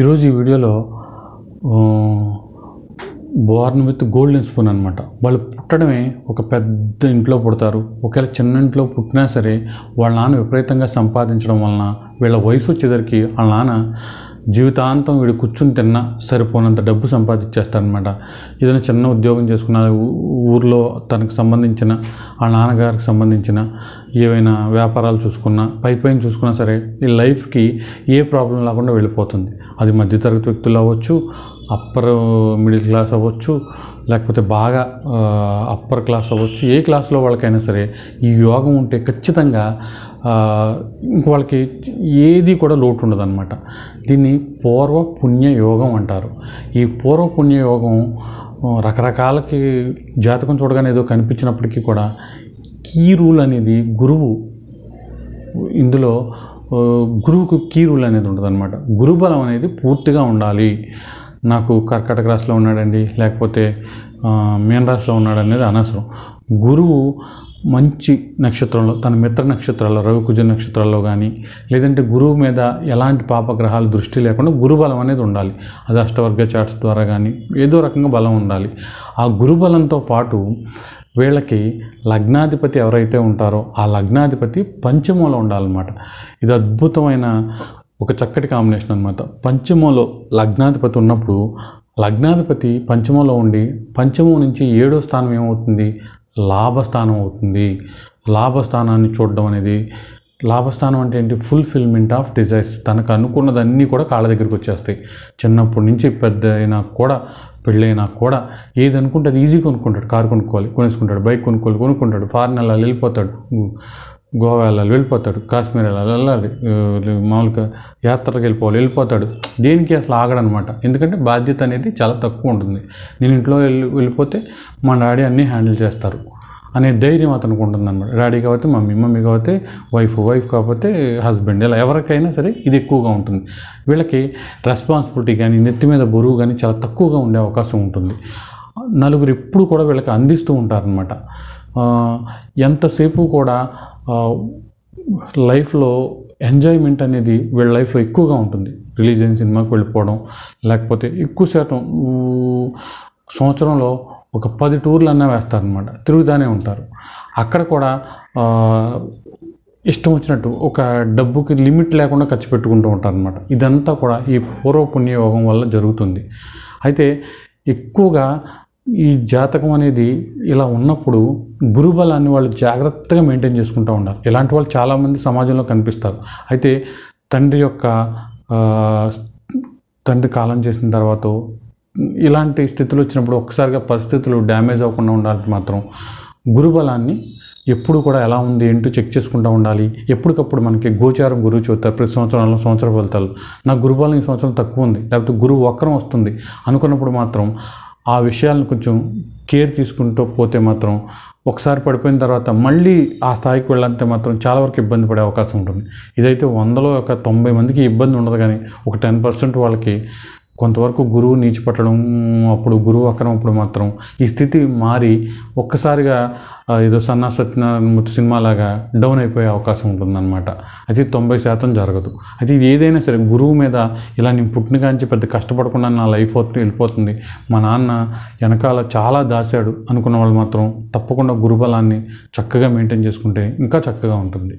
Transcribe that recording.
ఈరోజు ఈ వీడియోలో బోర్న్ విత్ గోల్డెన్ స్పూన్ అనమాట వాళ్ళు పుట్టడమే ఒక పెద్ద ఇంట్లో పుడతారు. ఒకవేళ చిన్న ఇంట్లో పుట్టినా సరే వాళ్ళ నాన్న విపరీతంగా సంపాదించడం వలన వీళ్ళ వయసు వచ్చేసరికి వాళ్ళ నాన్న జీవితాంతం వీడు కూర్చుని తిన్నా సరిపోనంత డబ్బు సంపాదించేస్తాడనమాట. ఏదైనా చిన్న ఉద్యోగం చేసుకున్న ఊర్లో తనకు సంబంధించిన ఆ నాన్నగారికి సంబంధించిన ఏవైనా వ్యాపారాలు చూసుకున్నా పై పైన చూసుకున్నా సరే ఈ లైఫ్కి ఏ ప్రాబ్లం లేకుండా వెళ్ళిపోతుంది. అది మధ్యతరగతి వ్యక్తులు అవ్వచ్చు అప్పర్ మిడిల్ క్లాస్ అవ్వచ్చు లేకపోతే బాగా అప్పర్ క్లాస్ అవ్వచ్చు ఏ క్లాస్లో వాళ్ళకైనా సరే ఈ యోగం ఉంటే ఖచ్చితంగా వాళ్ళకి ఏది కూడా లోటు ఉండదన్నమాట దీన్ని పూర్వ పుణ్యయోగం అంటారు. ఈ పూర్వ పుణ్యయోగం రకరకాలకి జాతకం చూడగానే ఏదో కనిపించినప్పటికీ కూడా కీ రూల్ అనేది గురువు ఇందులో గురువుకు కీ రూల్ అనేది ఉంటుందన్నమాట. గురుబలం అనేది పూర్తిగా ఉండాలి. నాకు కర్కటక రాశిలో ఉన్నాడండి లేకపోతే మీన రాశిలో ఉన్నాడు అనేది అనవసరం. గురువు మంచి నక్షత్రంలో తన మిత్ర నక్షత్రాల్లో రవికుజ నక్షత్రాల్లో కానీ లేదంటే గురువు మీద ఎలాంటి పాపగ్రహాలు దృష్టి లేకుండా గురుబలం అనేది ఉండాలి. అది అష్టవర్గ చాట్స్ ద్వారా కానీ ఏదో రకంగా బలం ఉండాలి. ఆ గురుబలంతో పాటు వీళ్ళకి లగ్నాధిపతి ఎవరైతే ఉంటారో ఆ లగ్నాధిపతి పంచమంలో ఉండాలన్నమాట. ఇది అద్భుతమైన ఒక చక్కటి కాంబినేషన్ అనమాట పంచమంలో లగ్నాధిపతి ఉన్నప్పుడు లగ్నాధిపతి పంచమంలో ఉండి పంచమం నుంచి ఏడో స్థానం ఏమవుతుంది? లాభస్థానం అవుతుంది. లాభస్థానాన్ని చూడడం అనేది లాభస్థానం అంటే ఏంటి? ఫుల్ఫిల్మెంట్ ఆఫ్ డిజైర్స్ తనకు అనుకున్నదన్నీ కూడా కాళ్ళ దగ్గరికి వచ్చేస్తాయి. చిన్నప్పటి నుంచి పెద్ద అయినా కూడా పెళ్ళైనా కూడా ఏది అనుకుంటే అది ఈజీ కొనుక్కుంటాడు. కారు కొనుక్కోవాలి కొనేసుకుంటాడు బైక్ కొనుక్కోవాలి కొనుక్కుంటాడు. ఫారెన్ అలా వెళ్ళిపోతాడు. గోవా వెళ్ళాలి వెళ్ళిపోతాడు కాశ్మీర్ వెళ్ళాలి వెళ్ళాలి. మామూలుగా యాత్రకు వెళ్ళిపోవాలి వెళ్ళిపోతాడు. దేనికి అసలు ఆగడనమాట? ఎందుకంటే బాధ్యత అనేది చాలా తక్కువ ఉంటుంది. నేను ఇంట్లో వెళ్ళి వెళ్ళిపోతే మా డాడీ అన్నీ హ్యాండిల్ చేస్తారు అనే ధైర్యం అతనికి ఉంటుందన్నమాట. డాడీ కాకపోతే మమ్మీ మమ్మీ కాకపోతే వైఫ్ వైఫ్ కాకపోతే హస్బెండ్ ఇలా ఎవరికైనా సరే ఇది ఎక్కువగా ఉంటుంది. వీళ్ళకి రెస్పాన్సిబిలిటీ కానీ నెత్తి మీద బరువు కానీ చాలా తక్కువగా ఉండే అవకాశం ఉంటుంది. నలుగురు ఎప్పుడు కూడా వీళ్ళకి అందిస్తూ ఉంటారనమాట ఎంతసేపు కూడా లైఫ్లో ఎంజాయ్మెంట్ అనేది వీళ్ళ లైఫ్లో ఎక్కువగా ఉంటుంది. రిలీజ్ అయిన సినిమాకి వెళ్ళిపోవడం లేకపోతే ఎక్కువ శాతం సంవత్సరంలో ఒక పది టూర్లు అన్నా వేస్తారనమాట తిరుగుతూనే ఉంటారు. అక్కడ కూడా ఇష్టం వచ్చినట్టు ఒక డబ్బుకి లిమిట్ లేకుండా ఖర్చు పెట్టుకుంటూ ఉంటారనమాట ఇదంతా కూడా ఈ పూర్వ వల్ల జరుగుతుంది. అయితే ఎక్కువగా ఈ జాతకం అనేది ఇలా ఉన్నప్పుడు గురుబలాన్ని వాళ్ళు జాగ్రత్తగా మెయింటైన్ చేసుకుంటూ ఉండాలి. ఇలాంటి వాళ్ళు చాలామంది సమాజంలో కనిపిస్తారు. అయితే తండ్రి యొక్క తండ్రి కాలం చేసిన తర్వాత ఇలాంటి స్థితులు వచ్చినప్పుడు ఒక్కసారిగా పరిస్థితులు డ్యామేజ్ అవ్వకుండా ఉండాలంటే మాత్రం. గురుబలాన్ని ఎప్పుడు కూడా ఎలా ఉంది ఏంటో చెక్ చేసుకుంటూ ఉండాలి. ఎప్పటికప్పుడు మనకి గోచారం గురువు చూస్తారు ప్రతి సంవత్సరంలో సంవత్సర ఫలితాలు నా గురుబలం ఈ సంవత్సరం తక్కువ ఉంది. లేకపోతే గురువు వక్రం వస్తుంది. అనుకున్నప్పుడు మాత్రం ఆ విషయాలను కొంచెం కేర్ తీసుకుంటూ పోతే మాత్రం ఒకసారి పడిపోయిన తర్వాత మళ్ళీ ఆ స్థాయికి వెళ్ళాలంటే మాత్రం చాలా వరకు ఇబ్బంది పడే అవకాశం ఉంటుంది. ఇదైతే వందలో ఒక తొంభై మందికి ఇబ్బంది ఉండదు కానీ ఒక టెన్ పర్సెంట్ వాళ్ళకి కొంతవరకు గురువు నీచిపట్టడం అప్పుడు గురువు అక్రమం అప్పుడు మాత్రం ఈ స్థితి మారి ఒక్కసారిగా ఏదో సన్నా సత్యనారాయణ సినిమా లాగా డౌన్ అయిపోయే అవకాశం ఉంటుందన్నమాట. అది తొంభై శాతం జరగదు. అది ఇది ఏదైనా సరే గురువు మీద ఇలా నేను పుట్టినకాంచి పెద్ద కష్టపడకుండా నా లైఫ్ వెళ్ళిపోతుంది. మా నాన్న వెనకాల చాలా దాచాడు అనుకున్న వాళ్ళు మాత్రం తప్పకుండా గురుబలాన్ని చక్కగా మెయింటైన్ చేసుకుంటే ఇంకా చక్కగా ఉంటుంది.